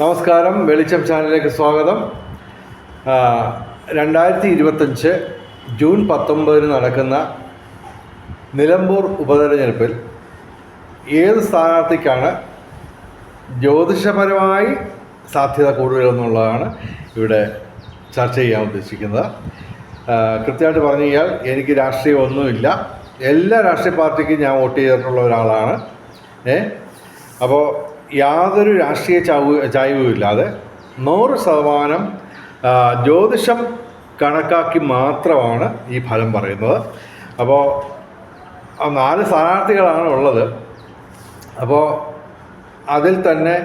നമസ്കാരം. വെളിച്ചം ചാനലിലേക്ക് സ്വാഗതം. രണ്ടായിരത്തി ഇരുപത്തഞ്ച് ജൂൺ പത്തൊമ്പതിന് നടക്കുന്ന നിലമ്പൂർ ഉപതെരഞ്ഞെടുപ്പിൽ ഏത് സ്ഥാനാർത്ഥിക്കാണ് ജ്യോതിഷപരമായി സാധ്യത കൂടുതലെന്നുള്ളതാണ് ഇവിടെ ചർച്ച ചെയ്യാൻ ഉദ്ദേശിക്കുന്നത്. കൃത്യമായിട്ട് പറഞ്ഞു കഴിഞ്ഞാൽ എനിക്ക് രാഷ്ട്രീയം ഒന്നുമില്ല. എല്ലാ രാഷ്ട്രീയ പാർട്ടിക്കും ഞാൻ വോട്ട് ചെയ്തിട്ടുള്ള ഒരാളാണ്. ഏ? അപ്പോൾ യാതൊരു രാഷ്ട്രീയ ചാവ് ചായ്വുമില്ലാതെ നൂറ് ശതമാനം ജ്യോതിഷം കണക്കാക്കി മാത്രമാണ് ഈ ഫലം പറയുന്നത്. അപ്പോൾ നാല് സ്ഥാനാർത്ഥികളാണ് ഉള്ളത്. അപ്പോൾ അതിൽ തന്നെ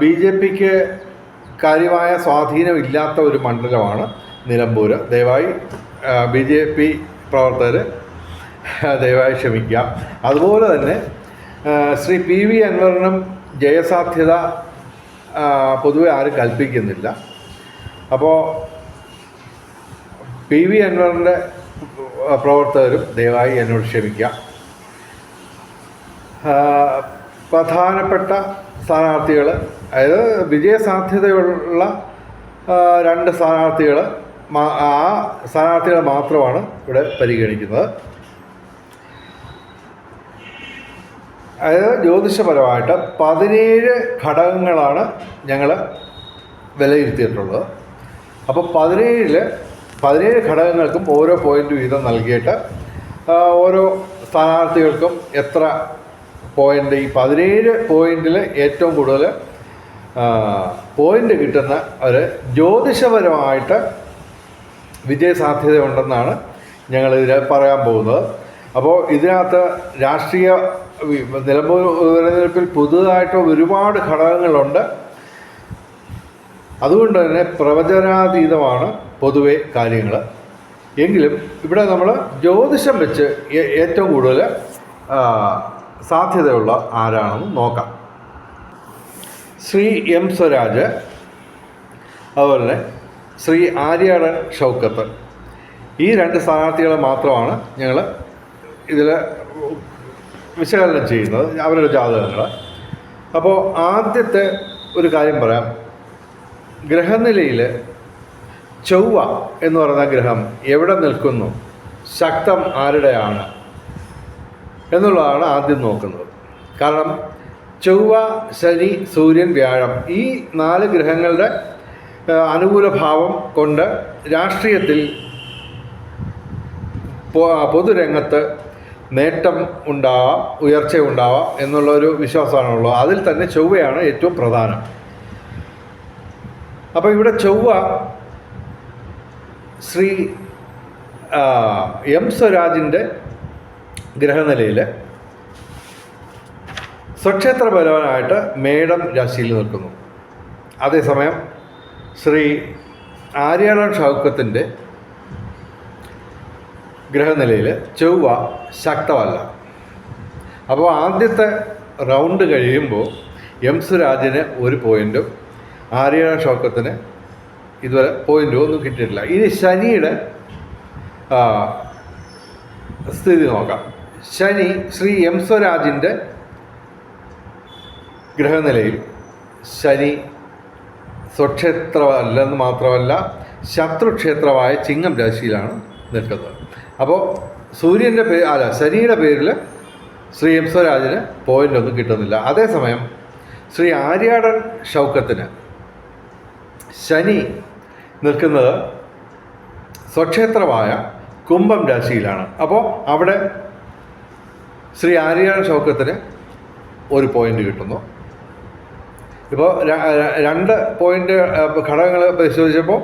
ബി ജെ പിക്ക് കാര്യമായ സ്വാധീനമില്ലാത്ത ഒരു മണ്ഡലമാണ് നിലമ്പൂർ ദയവായി ബി ജെ പി പ്രവർത്തകർ ദയവായി ക്ഷമിക്കുക. അതുപോലെ തന്നെ ശ്രീ പി വി അൻവറിനും ജയസാധ്യത പൊതുവെ ആരും കൽപ്പിക്കുന്നില്ല. അപ്പോൾ പി വി അൻവറിന്റെ പ്രവർത്തകരും ദയവായി എന്നോട് ക്ഷമിക്കാം. പ്രധാനപ്പെട്ട സ്ഥാനാർത്ഥികൾ അതായത് വിജയസാധ്യതയുള്ള രണ്ട് സ്ഥാനാർത്ഥികൾ ആ സ്ഥാനാർത്ഥികൾ മാത്രമാണ് ഇവിടെ പരിഗണിക്കുന്നത്. അതായത് ജ്യോതിഷപരമായിട്ട് പതിനേഴ് ഘടകങ്ങളാണ് ഞങ്ങൾ വിലയിരുത്തിയിട്ടുള്ളത്. അപ്പോൾ പതിനേഴിൽ പതിനേഴ് ഘടകങ്ങൾക്കും ഓരോ പോയിന്റ് വീതം നൽകിയിട്ട് ഓരോ സ്ഥാനാർത്ഥികൾക്കും എത്ര പോയിന്റ് ഈ പതിനേഴ് പോയിന്റിൽ ഏറ്റവും കൂടുതൽ പോയിന്റ് കിട്ടുന്ന ഒരു ജ്യോതിഷപരമായിട്ട് വിജയസാധ്യതയുണ്ടെന്നാണ് ഞങ്ങളിതിൽ പറയാൻ പോകുന്നത്. അപ്പോൾ ഇതിനകത്ത് രാഷ്ട്രീയ നിലമ്പൂർ ഉപതെരഞ്ഞെടുപ്പിൽ പുതുതായിട്ട് ഒരുപാട് ഘടകങ്ങളുണ്ട്. അതുകൊണ്ട് തന്നെ പ്രവചനാതീതമാണ് പൊതുവെ കാര്യങ്ങൾ. എങ്കിലും ഇവിടെ നമ്മൾ ജ്യോതിഷം വെച്ച് ഏറ്റവും കൂടുതൽ സാധ്യതയുള്ള ആരാണെന്ന് നോക്കാം. ശ്രീ എം സ്വരാജ് അതുപോലെ തന്നെ ശ്രീ ആര്യാടൻ ഷൗക്കത്ത്. ഈ രണ്ട് സ്ഥാനാർത്ഥികളെ മാത്രമാണ് ഞങ്ങൾ ഇതിൽ വിശകലനം ചെയ്യുന്നത് അവരുടെ ജാതകങ്ങൾ അപ്പോൾ ആദ്യത്തെ ഒരു കാര്യം പറയാം. ഗ്രഹനിലയിൽ ചൊവ്വ എന്ന് പറയുന്ന ഗ്രഹം എവിടെ നിൽക്കുന്നു? ശക്തം ആരുടെയാണ്? എന്നുള്ളതാണ് ആദ്യം നോക്കുന്നത്. കാരണം ചൊവ്വ ശനി സൂര്യൻ വ്യാഴം ഈ നാല് ഗ്രഹങ്ങളുടെ അനുകൂല ഭാവം കൊണ്ട് രാഷ്ട്രീയത്തിൽ പൊതുരംഗത്ത് നേട്ടം ഉണ്ടാവാം ഉയർച്ച ഉണ്ടാവാം എന്നുള്ളൊരു വിശ്വാസമാണുള്ളത്. അതിൽ തന്നെ ചൊവ്വയാണ് ഏറ്റവും പ്രധാനം. അപ്പോൾ ഇവിടെ ചൊവ്വ ശ്രീ എം സ്വരാജിന്റെ ഗ്രഹനിലയിൽ സ്വക്ഷേത്ര ബലവാനായിട്ട് മേടം രാശിയിൽ നിൽക്കുന്നു. അതേസമയം ശ്രീ ആര്യാടൻ ഷൗക്കത്തിന്റെ ഗ്രഹനിലയിൽ ചൊവ്വ ശക്തമല്ല. അപ്പോൾ ആദ്യത്തെ റൗണ്ട് കഴിയുമ്പോൾ എം സുരാജിന് ഒരു പോയിന്റും ആര്യ ഷോക്കത്തിന് ഇതുവരെ പോയിന്റും ഒന്നും കിട്ടിയിട്ടില്ല. ഇനി ശനിയുടെ സ്ഥിതി നോക്കാം. ശനി ശ്രീ എം സ്വരാജിന്റെ ഗ്രഹനിലയിൽ ശനി സ്വക്ഷേത്രമല്ലെന്ന് മാത്രമല്ല ശത്രുക്ഷേത്രമായ ചിങ്ങം രാശിയിലാണ് നിൽക്കുന്നത്. അപ്പോൾ സൂര്യന്റെ പേ അല്ല ശനിയുടെ പേരിൽ ശ്രീ എം സ്വരാജിന് പോയിന്റ് ഒന്നും കിട്ടുന്നില്ല. അതേസമയം ശ്രീ ആര്യാടൻ ഷൗക്കത്തിന് ശനി നിൽക്കുന്നത് സ്വക്ഷേത്രമായ കുംഭം രാശിയിലാണ്. അപ്പോൾ അവിടെ ശ്രീ ആര്യാടൻ ഷൗക്കത്തിന് ഒരു പോയിന്റ് കിട്ടുന്നു. ഇപ്പോൾ രണ്ട് പോയിന്റ് ഘടകങ്ങൾ പരിശോധിച്ചപ്പോൾ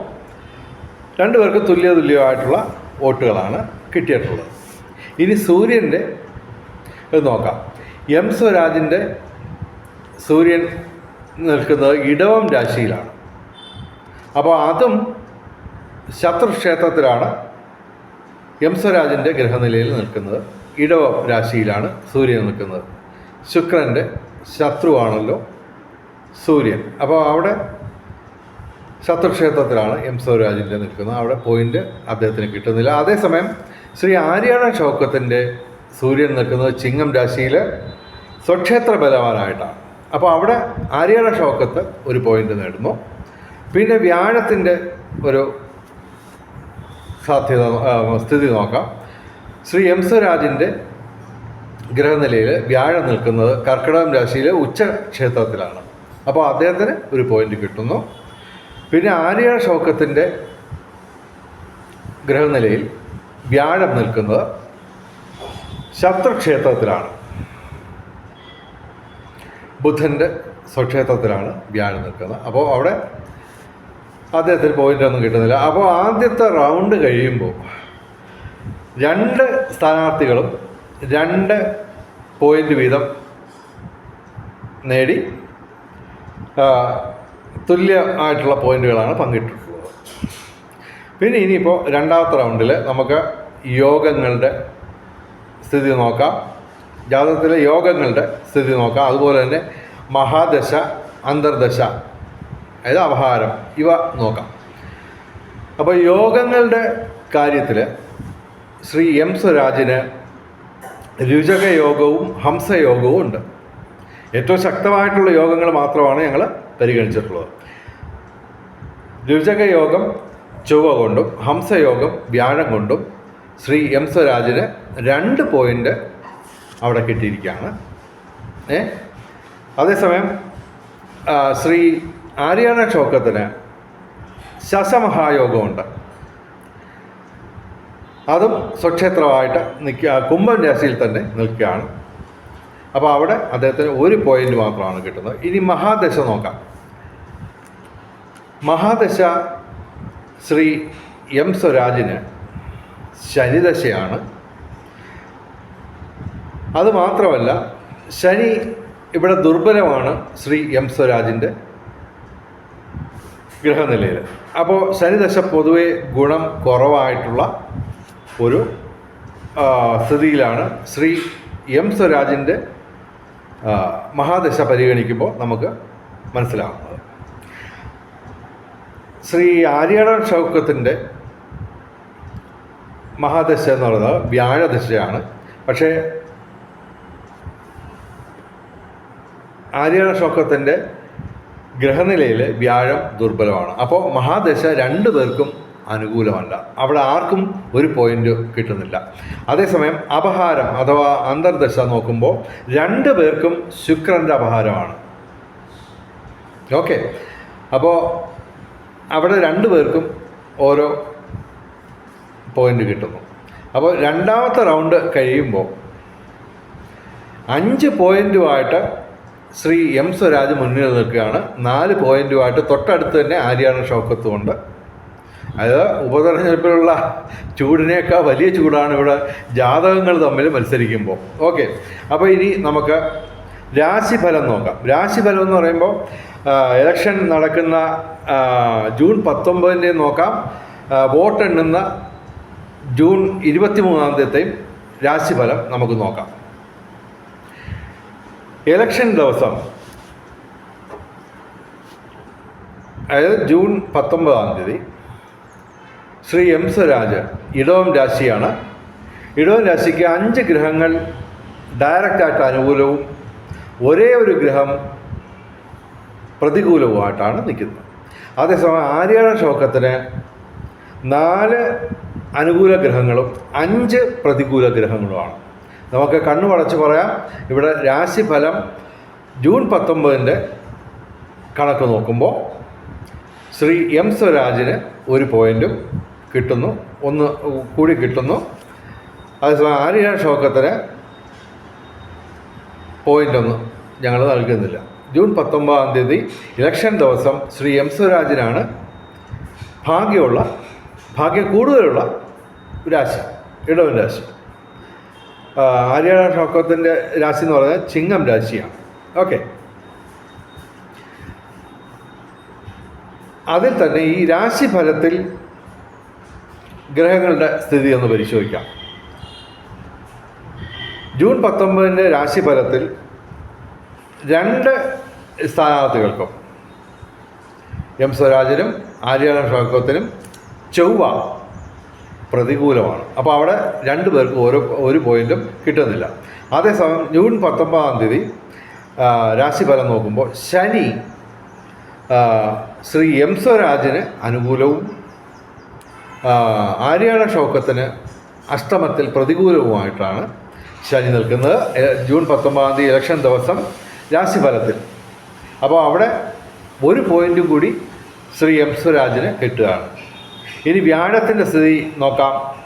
രണ്ടുപേർക്ക് തുല്യ തുല്യമായിട്ടുള്ള വോട്ടുകളാണ്. കിട്ടിയിട്ടുള്ളത്. ഇനി സൂര്യന്റെ ഇത് നോക്കാം. എം സ്വരാജിന്റെ സൂര്യൻ നിൽക്കുന്നത് ഇടവം രാശിയിലാണ്. അപ്പോൾ അതും ശത്രുക്ഷേത്രത്തിലാണ് എം സ്വരാജിന്റെ ഗ്രഹനിലയിൽ നിൽക്കുന്നത്. ഇടവം രാശിയിലാണ് സൂര്യൻ നിൽക്കുന്നത്. ശുക്രന്റെ ശത്രുവാണല്ലോ സൂര്യൻ. അപ്പോൾ അവിടെ ശത്രുക്ഷേത്രത്തിലാണ് എം സ്വരാജിന്റെ നിൽക്കുന്നത്. അവിടെ പോയിന്റ് അദ്ദേഹത്തിന് കിട്ടുന്നില്ല. അതേസമയം ശ്രീ ആര്യാണ ഷൗക്കത്തിന്റെ സൂര്യൻ നിൽക്കുന്നത് ചിങ്ങം രാശിയിൽ സ്വക്ഷേത്ര ബലവാനായിട്ടാണ്. അപ്പോൾ അവിടെ ആര്യാണ ഷൗക്കത്ത് ഒരു പോയിന്റ് നേടുന്നു. പിന്നെ വ്യാഴത്തിന്റെ ഒരു സാധ്യത സ്ഥിതി നോക്കാം. ശ്രീ എം സ്വരാജിന്റെ ഗ്രഹനിലയിൽ വ്യാഴം നിൽക്കുന്നത് കർക്കിടകം രാശിയിലെ ഉച്ച ക്ഷേത്രത്തിലാണ് അപ്പോൾ അദ്ദേഹത്തിന് ഒരു പോയിന്റ് കിട്ടുന്നു. പിന്നെ ആര്യ ഷൗക്കത്തിന്റെ ഗ്രഹനിലയിൽ വ്യാഴം നിൽക്കുന്നത് ശത്രുക്ഷേത്രത്തിലാണ്. ബുധന്റെ സ്വക്ഷേത്രത്തിലാണ് വ്യാഴം നിൽക്കുന്നത്. അപ്പോൾ അവിടെ അദ്ദേഹത്തിന് പോയിന്റ് ഒന്നും കിട്ടുന്നില്ല. അപ്പോൾ ആദ്യത്തെ റൗണ്ട് കഴിയുമ്പോൾ രണ്ട് സ്ഥാനാർത്ഥികളും രണ്ട് പോയിന്റ് വീതം നേടി തുല്യമായിട്ടുള്ള പോയിന്റുകളാണ് പങ്കിട്ടിട്ടുള്ളത് പിന്നെ ഇനിയിപ്പോൾ രണ്ടാമത്തെ റൗണ്ടിൽ നമുക്ക് യോഗങ്ങളുടെ സ്ഥിതി നോക്കാം. ജാതകത്തിലെ യോഗങ്ങളുടെ സ്ഥിതി നോക്കാം. അതുപോലെ തന്നെ മഹാദശ അന്തർദശ അതായത് അപഹാരം ഇവ നോക്കാം. അപ്പോൾ യോഗങ്ങളുടെ കാര്യത്തിൽ ശ്രീ എം സ്വരാജിന് രുചകയോഗവും ഹംസയോഗവും ഉണ്ട്. ഏറ്റവും ശക്തമായിട്ടുള്ള യോഗങ്ങൾ മാത്രമാണ് ഞങ്ങൾ പരിഗണിച്ചിട്ടുള്ളത്. രുചക യോഗം ചൊവ്വ കൊണ്ടും ഹംസയോഗം വ്യാഴം കൊണ്ടും ശ്രീ എം സ്വരാജിന് രണ്ട് പോയിന്റ് അവിടെ കിട്ടിയിരിക്കുകയാണ്. ഏ? അതേസമയം ശ്രീ ആര്യാണ ഷോക്കത്തിന് ശശമഹായോഗമുണ്ട്. അതും സ്വക്ഷേത്രമായിട്ട് നിൽക്കുക കുംഭം രാശിയിൽ തന്നെ നിൽക്കുകയാണ്. അപ്പോൾ അവിടെ അദ്ദേഹത്തിന് ഒരു പോയിന്റ് മാത്രമാണ് കിട്ടുന്നത്. ഇനി മഹാദശ നോക്കാം. മഹാദശ ശ്രീ എം സ്വരാജിന് ശനിദശയാണ്. അതുമാത്രമല്ല ശനി ഇവിടെ ദുർബലമാണ് ശ്രീ എം സ്വരാജിന്റെ ഗ്രഹനിലയിൽ. അപ്പോൾ ശനിദശ പൊതുവെ ഗുണം കുറവായിട്ടുള്ള ഒരു സ്ഥിതിയിലാണ് ശ്രീ എം സ്വരാജിന്റെ മഹാദശ പരിഗണിക്കുമ്പോൾ നമുക്ക് മനസ്സിലാവുന്നത്. ശ്രീ ആര്യണ ഷൗക്കത്തിന്റെ മഹാദശ എന്ന് പറയുന്നത് വ്യാഴദശയാണ്. പക്ഷേ ആര്യണ ഷൗക്കത്തിന്റെ ഗ്രഹനിലയിൽ വ്യാഴം ദുർബലമാണ്. അപ്പോൾ മഹാദശ രണ്ടു പേർക്കും അനുകൂലമല്ല. അവിടെ ആർക്കും ഒരു പോയിന്റ് കിട്ടുന്നില്ല. അതേസമയം അപഹാരം അഥവാ അന്തർദശ നോക്കുമ്പോൾ രണ്ട് പേർക്കും ശുക്രന്റെ അപഹാരമാണ്. ഓക്കെ. അപ്പോൾ അവിടെ രണ്ട് പേർക്കും ഓരോ പോയിന്റ് കിട്ടുന്നു അപ്പോൾ രണ്ടാമത്തെ റൗണ്ട് കഴിയുമ്പോൾ അഞ്ച് പോയിന്റുമായിട്ട് ശ്രീ എം സ്വരാജ് മുന്നിൽ നിൽക്കുകയാണ്. നാല് പോയിന്റുമായിട്ട് തൊട്ടടുത്ത് തന്നെ ആര്യാണ ഷൗക്കത്തുമുണ്ട് അതായത് ഉപതെരഞ്ഞെടുപ്പിലുള്ള ചൂടിനേക്കാൾ വലിയ ചൂടാണ് ഇവിടെ ജാതകങ്ങൾ തമ്മിൽ മത്സരിക്കുമ്പോൾ. ഓക്കെ അപ്പോൾ ഇനി നമുക്ക് രാശിഫലം നോക്കാം. രാശിഫലം എന്ന് പറയുമ്പോൾ ഇലക്ഷൻ നടക്കുന്ന ജൂൺ പത്തൊമ്പതിന്റെ നോക്കാം. വോട്ടെണ്ണുന്ന ജൂൺ ഇരുപത്തി മൂന്നാം തീയതിയും രാശിഫലം നമുക്ക് നോക്കാം. ഇലക്ഷൻ ദിവസം. അതായത് ജൂൺ പത്തൊമ്പതാം തീയതി. ശ്രീ എം സ്വരാജ് ഇടവം രാശിയാണ്. ഇടവം രാശിക്ക് അഞ്ച് ഗ്രഹങ്ങൾ ഡയറക്റ്റായിട്ട് അനുകൂലവും ഒരേ ഒരു ഗ്രഹം പ്രതികൂലവുമായിട്ടാണ് നിൽക്കുന്നത്. അതേസമയം ആര്യാട ഷോക്കത്തിന് നാല് അനുകൂല ഗ്രഹങ്ങളും അഞ്ച് പ്രതികൂല ഗ്രഹങ്ങളുമാണ്. നമുക്ക് കണ്ണു വളച്ച് പറയാം. ഇവിടെ രാശിഫലം ജൂൺ പത്തൊമ്പതിന്റെ കണക്ക് നോക്കുമ്പോൾ ശ്രീ എം സ്വരാജിന് ഒരു പോയിന്റും കിട്ടുന്നു. ഒന്ന് കൂടി കിട്ടുന്നു. അതേസമയം ആര്യ ഷോക്കത്തിന് പോയിന്റൊന്നും ഞങ്ങൾ നൽകുന്നില്ല. ജൂൺ പത്തൊമ്പതാം തീയതി ഇലക്ഷൻ ദിവസം ശ്രീ എം സ്വരാജിനാണ് ഭാഗ്യമുള്ള ഭാഗ്യം കൂടുതലുള്ള രാശി ഇടവൻ രാശി. ആ, ഷോക്കത്തിന്റെ രാശി എന്ന് പറഞ്ഞാൽ ചിങ്ങം രാശിയാണ്. ഓക്കെ. അതിൽ തന്നെ ഈ രാശിഫലത്തിൽ ഗ്രഹങ്ങളുടെ സ്ഥിതി ഒന്ന് പരിശോധിക്കാം. ജൂൺ പത്തൊമ്പതിന്റെ രാശിഫലത്തിൽ രണ്ട് സ്ഥാനാർത്ഥികൾക്കും. എം സ്വരാജിനും ആര്യാണ ഷാക്കത്തിനും ചൊവ്വ പ്രതികൂലമാണ്. അപ്പോൾ അവിടെ രണ്ട് പേർക്കും ഓരോ ഒരു പോയിന്റും കിട്ടുന്നില്ല. അതേസമയം ജൂൺ പത്തൊമ്പതാം തീയതി രാശിഫലം നോക്കുമ്പോൾ ശനി ശ്രീ എം സ്വരാജിന് അനുകൂലവും ആര്യാണ ഷൗക്കത്തിന് അഷ്ടമത്തിൽ പ്രതികൂലവുമായിട്ടാണ് ശനി നിൽക്കുന്നത്. ജൂൺ പത്തൊമ്പതാം തീയതി ഇലക്ഷൻ ദിവസം രാശിഫലത്തിൽ അപ്പോൾ അവിടെ ഒരു പോയിന്റും കൂടി ശ്രീ എം സ്വരാജിന് കിട്ടുകയാണ്. ഇനി വ്യാഴത്തിന്റെ സ്ഥിതി നോക്കാം.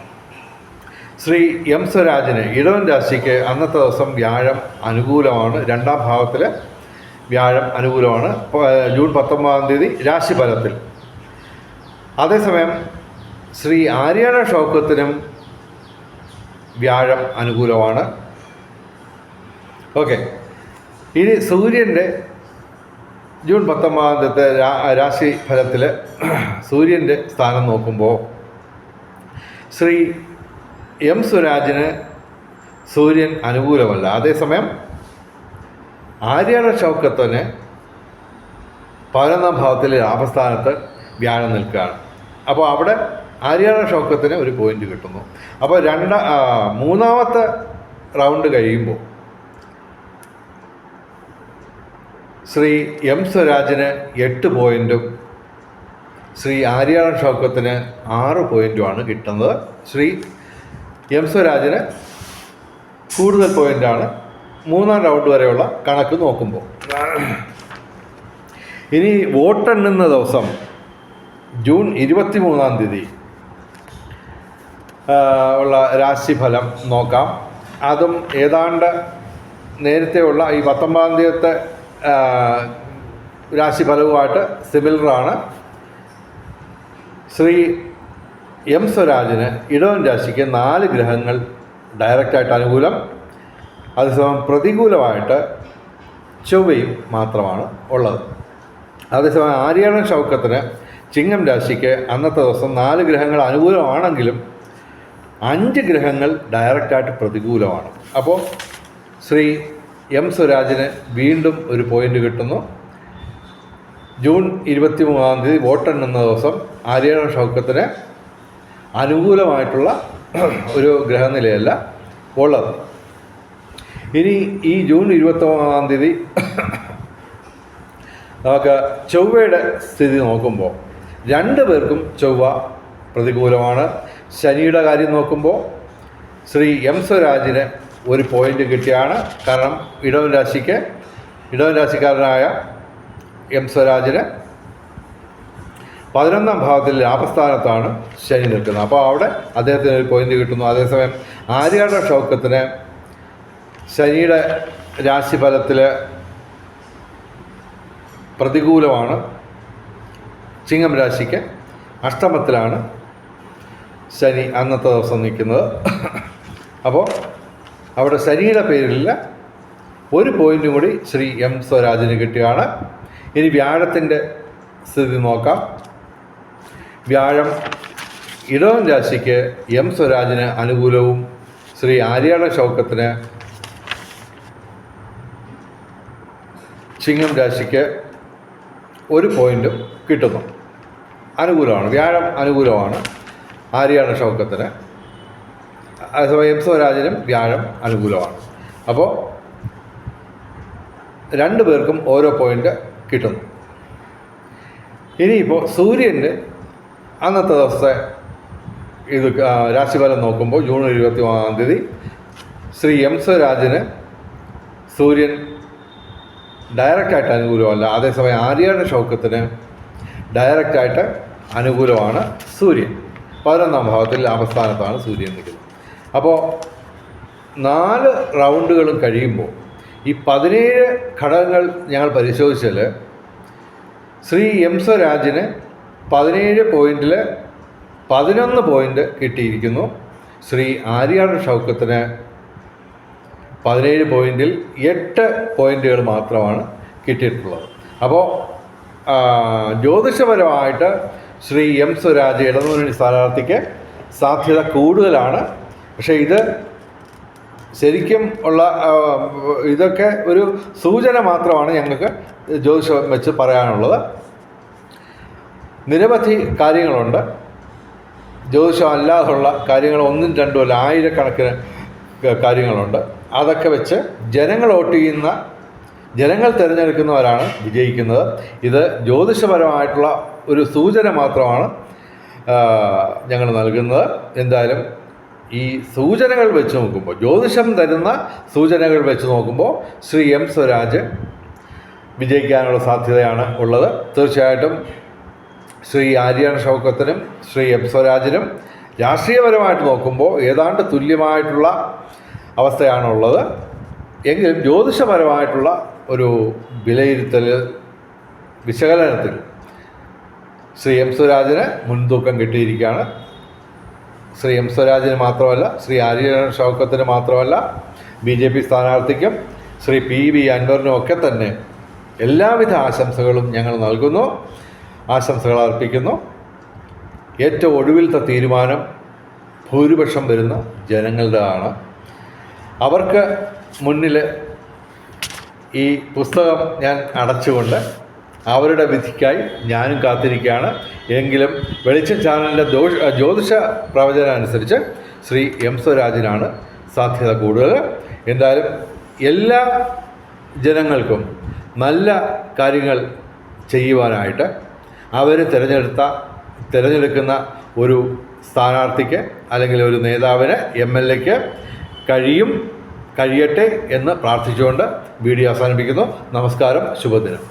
ശ്രീ എം സ്വരാജിന് ഇടവൻ രാശിക്ക് അന്നത്തെ ദിവസം വ്യാഴം അനുകൂലമാണ്. രണ്ടാം ഭാവത്തിൽ വ്യാഴം അനുകൂലമാണ്. ജൂൺ പത്തൊമ്പതാം തീയതി രാശിഫലത്തിൽ. അതേസമയം ശ്രീ ആര്യാണ ഷൗക്കത്തിനും വ്യാഴം അനുകൂലമാണ്. ഓക്കെ. ഇനി സൂര്യന്റെ ജൂൺ പത്തൊമ്പതാം തീയതി രാശി ഫലത്തിൽ സൂര്യന്റെ സ്ഥാനം നോക്കുമ്പോൾ ശ്രീ എം സ്വരാജിന് സൂര്യൻ അനുകൂലമല്ല. അതേസമയം ആര്യാട ഷൗക്കത്തിന് പതിനൊന്നാം ഭാവത്തിൽ ലാഭസ്ഥാനത്ത് വ്യാഴം നിൽക്കുകയാണ്. അപ്പോൾ അവിടെ ആര്യാട ഷൗക്കത്തിന് ഒരു പോയിന്റ് കിട്ടുന്നു. അപ്പോൾ രണ്ട മൂന്നാമത്തെ റൗണ്ട് കഴിയുമ്പോൾ ശ്രീ എം സ്വരാജിന് എട്ട് പോയിന്റും ശ്രീ ആര്യാണ ഷൗക്കത്തിന് ആറ് പോയിന്റുമാണ് കിട്ടുന്നത്. ശ്രീ എം സ്വരാജിന് കൂടുതൽ പോയിന്റാണ് മൂന്നാം റൗണ്ട് വരെയുള്ള കണക്ക് നോക്കുമ്പോൾ. ഇനി വോട്ടെണ്ണുന്ന ദിവസം ജൂൺ ഇരുപത്തി മൂന്നാം തീയതി ഉള്ള രാശിഫലം നോക്കാം. അതും ഏതാണ്ട് നേരത്തെയുള്ള ഈ പത്തൊമ്പതാം തീയതിത്തെ ആ, രാശിഫലവുമായിട്ട് സിമിലറാണ്. ശ്രീ എം സ്വരാജിന് ഇടവൻ രാശിക്ക് നാല് ഗ്രഹങ്ങൾ ഡയറക്റ്റായിട്ട് അനുകൂലം. അതേസമയം പ്രതികൂലമായിട്ട് ചൊവ്വയും മാത്രമാണ് ഉള്ളത്. അതേസമയം ആര്യാടൻ ഷൗക്കത്തിന് ചിങ്ങം രാശിക്ക് അന്നത്തെ ദിവസം നാല് ഗ്രഹങ്ങൾ അനുകൂലമാണെങ്കിലും അഞ്ച് ഗ്രഹങ്ങൾ ഡയറക്റ്റായിട്ട് പ്രതികൂലമാണ്. അപ്പോൾ ശ്രീ എം സ്വരാജിന് വീണ്ടും ഒരു പോയിന്റ് കിട്ടുന്നു. ജൂൺ ഇരുപത്തി മൂന്നാം തീയതി വോട്ടെണ്ണുന്ന ദിവസം ആര്യാണ ഷൗക്കത്തിന് അനുകൂലമായിട്ടുള്ള ഒരു ഗ്രഹനിലയല്ല ഉള്ളത്. ഇനി ഈ ജൂൺ ഇരുപത്തി മൂന്നാം തീയതി നമുക്ക് ചൊവ്വയുടെ സ്ഥിതി നോക്കുമ്പോൾ രണ്ട് പേർക്കും ചൊവ്വ പ്രതികൂലമാണ്. ശനിയുടെ കാര്യം നോക്കുമ്പോൾ ശ്രീ എം സ്വരാജിന് ഒരു പോയിന്റ് കിട്ടിയാണ്. കാരണം ഇടവൻ രാശിക്ക് ഇടവൻ രാശിക്കാരനായ എം സ്വരാജിന് പതിനൊന്നാം ഭാവത്തിൽ ലാഭസ്ഥാനത്താണ് ശനി നിൽക്കുന്നത്. അപ്പോൾ അവിടെ അദ്ദേഹത്തിന് ഒരു പോയിന്റ് കിട്ടുന്നു. അതേസമയം ആര്യയുടെ ഷൗക്കത്തിന് ശനിയുടെ രാശിഫലത്തിൽ പ്രതികൂലമാണ്. ചിങ്ങം രാശിക്ക് അഷ്ടമത്തിലാണ് ശനി അന്നത്തെ ദിവസം നിൽക്കുന്നത്. അപ്പോൾ അവിടെ ശനിയുടെ പേരിൽ ഒരു പോയിന്റും കൂടി ശ്രീ എം സ്വരാജിന് കിട്ടുകയാണ് ഇനി വ്യാഴത്തിന്റെ സ്ഥിതി നോക്കാം. വ്യാഴം ഇടവം രാശിക്ക് എം സ്വരാജിന് അനുകൂലവും ശ്രീ ആര്യാട ശൗക്കത്തിന് ചിങ്ങം രാശിക്ക് ഒരു പോയിന്റും കിട്ടുന്നു. അനുകൂലമാണ്. വ്യാഴം അനുകൂലമാണ് ആര്യാട ഷൗക്കത്തിന് അതേസമയം സ്വരാജനും വ്യാഴം അനുകൂലമാണ്. അപ്പോൾ രണ്ടു പേർക്കും ഓരോ പോയിന്റ് കിട്ടുന്നു. ഇനിയിപ്പോൾ സൂര്യന്റെ അന്നത്തെ ദിവസത്തെ ഇത് രാശിഫലം നോക്കുമ്പോൾ ജൂൺ ഇരുപത്തി മൂന്നാം തീയതി ശ്രീ എം സ്വരാജിന് സൂര്യൻ ഡയറക്റ്റായിട്ട് അനുകൂലമല്ല. അതേസമയം ആര്യാട ഷൗക്കത്തിന് ഡയറക്റ്റായിട്ട് അനുകൂലമാണ് സൂര്യൻ. പതിനൊന്നാം ഭാവത്തിൽ അവസാനത്താണ് സൂര്യൻ നിൽക്കുന്നത്. അപ്പോൾ നാല് റൗണ്ടുകളും കഴിയുമ്പോൾ ഈ പതിനേഴ് ഘടകങ്ങൾ ഞങ്ങൾ പരിശോധിച്ചാൽ ശ്രീ എം സ്വരാജിന് പതിനേഴ് പോയിന്റിൽ പതിനൊന്ന് പോയിന്റ് കിട്ടിയിരിക്കുന്നു. ശ്രീ ആര്യാട് ഷൗക്കത്തിന് പതിനേഴ് പോയിന്റിൽ എട്ട് പോയിന്റുകൾ മാത്രമാണ് കിട്ടിയിട്ടുള്ളത്. അപ്പോൾ ജ്യോതിഷപരമായിട്ട് ശ്രീ എം സ്വരാജ് ഇടതുമുന്നണി സ്ഥാനാർത്ഥിക്ക് സാധ്യത കൂടുതലാണ്. പക്ഷേ ഇത് ശരിക്കും ഉള്ള ഇതൊക്കെ ഒരു സൂചന മാത്രമാണ് ഞങ്ങൾക്ക് ജ്യോതിഷം വെച്ച് പറയാനുള്ളത്. നിരവധി കാര്യങ്ങളുണ്ട്. ജ്യോതിഷം അല്ലാതുള്ള കാര്യങ്ങൾ ഒന്നും രണ്ടും അല്ല ആയിരക്കണക്കിന് കാര്യങ്ങളുണ്ട്. അതൊക്കെ വെച്ച് ജനങ്ങൾ വോട്ട് ചെയ്യുന്ന ജനങ്ങൾ തിരഞ്ഞെടുക്കുന്നവരാണ് വിജയിക്കുന്നത്. ഇത് ജ്യോതിഷപരമായിട്ടുള്ള ഒരു സൂചന മാത്രമാണ് ഞങ്ങൾ നൽകുന്നത്. എന്തായാലും ഈ സൂചനകൾ വെച്ച് നോക്കുമ്പോൾ ജ്യോതിഷം തരുന്ന സൂചനകൾ വെച്ച് നോക്കുമ്പോൾ ശ്രീ എം സ്വരാജ് വിജയിക്കാനുള്ള സാധ്യതയാണ് ഉള്ളത്. തീർച്ചയായിട്ടും ശ്രീ ആര്യൻ ഷൗക്കത്തിനും ശ്രീ എം സ്വരാജിനും രാഷ്ട്രീയപരമായിട്ട് നോക്കുമ്പോൾ ഏതാണ്ട് തുല്യമായിട്ടുള്ള അവസ്ഥയാണുള്ളത്. എങ്കിലും ജ്യോതിഷപരമായിട്ടുള്ള ഒരു വിലയിരുത്തൽ വിശകലനത്തിൽ ശ്രീ എം സ്വരാജിന് മുൻതൂക്കം കിട്ടിയിരിക്കുകയാണ്. ശ്രീ എം സ്വരാജിന് മാത്രമല്ല ശ്രീ ആര്യ ഷൗക്കത്തിന് മാത്രമല്ല ബി ജെ പി സ്ഥാനാർത്ഥിക്കും ശ്രീ പി വി അൻവറിനും ഒക്കെ തന്നെ എല്ലാവിധ ആശംസകളും ഞങ്ങൾ നൽകുന്നു ആശംസകൾ അർപ്പിക്കുന്നു. ഏറ്റവും ഒടുവിലത്തെ തീരുമാനം ഭൂരിപക്ഷം വരുന്ന ജനങ്ങളുടെയാണ് അവർക്ക് മുന്നിൽ ഈ പുസ്തകം ഞാൻ അടച്ചുകൊണ്ട് അവരുടെ വിധിക്കായി ഞാനും കാത്തിരിക്കുകയാണ്. എങ്കിലും വെളിച്ചം ചാനലിന്റെ ദോഷ ജ്യോതിഷ പ്രവചനം അനുസരിച്ച് ശ്രീ എം സ്വരാജിനാണ് സാധ്യത കൂടുതൽ. എന്തായാലും എല്ലാ ജനങ്ങൾക്കും നല്ല കാര്യങ്ങൾ ചെയ്യുവാനായിട്ട് അവർ തിരഞ്ഞെടുത്ത തിരഞ്ഞെടുക്കുന്ന ഒരു സ്ഥാനാർത്ഥിക്ക് അല്ലെങ്കിൽ ഒരു നേതാവിന് എം എൽ എക്ക് കഴിയും കഴിയട്ടെ എന്ന് പ്രാർത്ഥിച്ചുകൊണ്ട് വീഡിയോ അവസാനിപ്പിക്കുന്നു. നമസ്കാരം ശുഭദിനം.